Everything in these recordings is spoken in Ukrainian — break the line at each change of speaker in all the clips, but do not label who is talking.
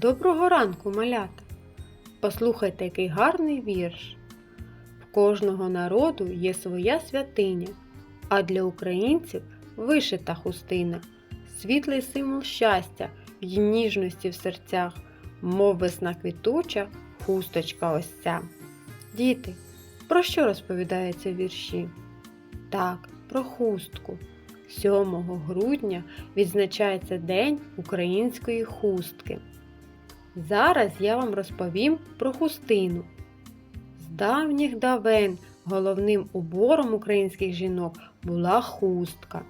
Доброго ранку, малята! Послухайте, який гарний вірш. В кожного народу є своя святиня, а для українців вишита хустина, світлий символ щастя й ніжності в серцях, мов весна квітуча, хусточка ось ця. Діти, про що розповідаються вірші? Так, про хустку. 7 грудня відзначається День української хустки. Зараз я вам розповім про хустину. З давніх давен головним убором українських жінок була хустка.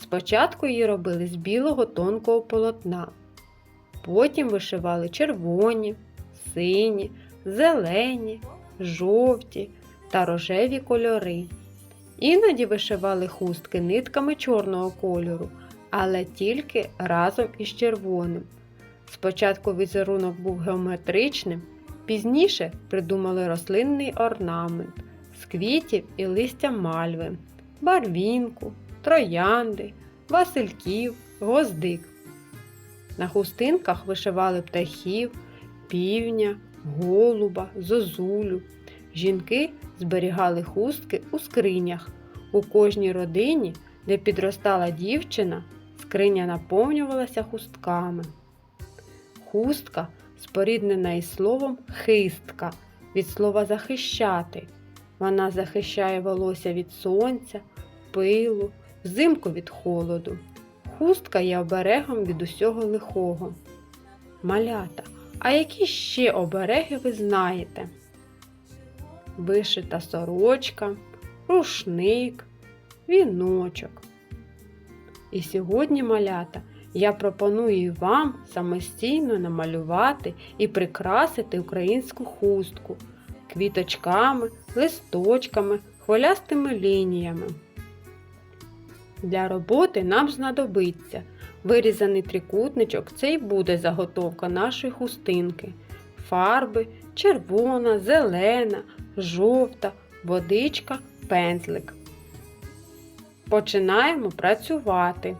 Спочатку її робили з білого тонкого полотна, потім вишивали червоні, сині, зелені, жовті та рожеві кольори. Іноді вишивали хустки нитками чорного кольору, але тільки разом із червоним. Спочатку візерунок був геометричним, пізніше придумали рослинний орнамент з квітів і листя мальви, барвінку, троянди, васильків, гвоздик. На хустинках вишивали птахів, півня, голуба, зозулю. Жінки зберігали хустки у скринях. У кожній родині, де підростала дівчина, скриня наповнювалася хустками. Хустка споріднена із словом хистка від слова захищати. Вона захищає волосся від сонця, пилу, взимку від холоду. Хустка є оберегом від усього лихого. Малята, а які ще обереги ви знаєте? Вишита сорочка, рушник, віночок. І сьогодні, малята, я пропоную вам самостійно намалювати і прикрасити українську хустку квіточками, листочками, хвилястими лініями. Для роботи нам знадобиться вирізаний трикутничок, це і буде заготовка нашої хустинки, фарби червона, зелена, жовта, водичка, пензлик. Починаємо працювати.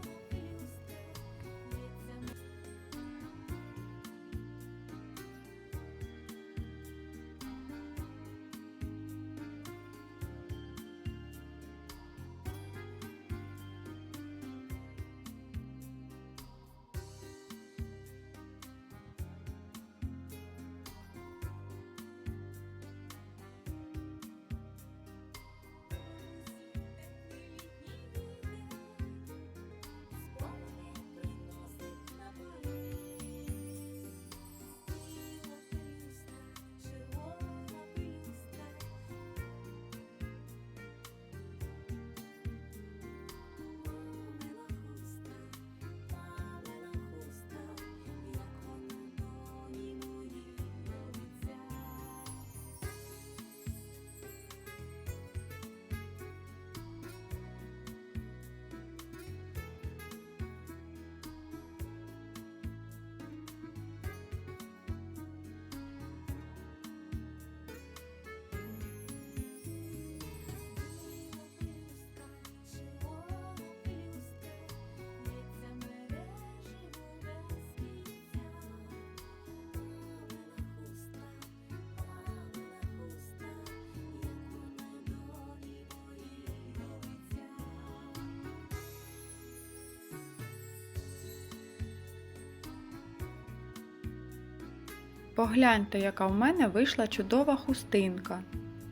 Погляньте, яка в мене вийшла чудова хустинка.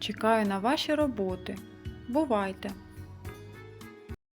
Чекаю на ваші роботи. Бувайте!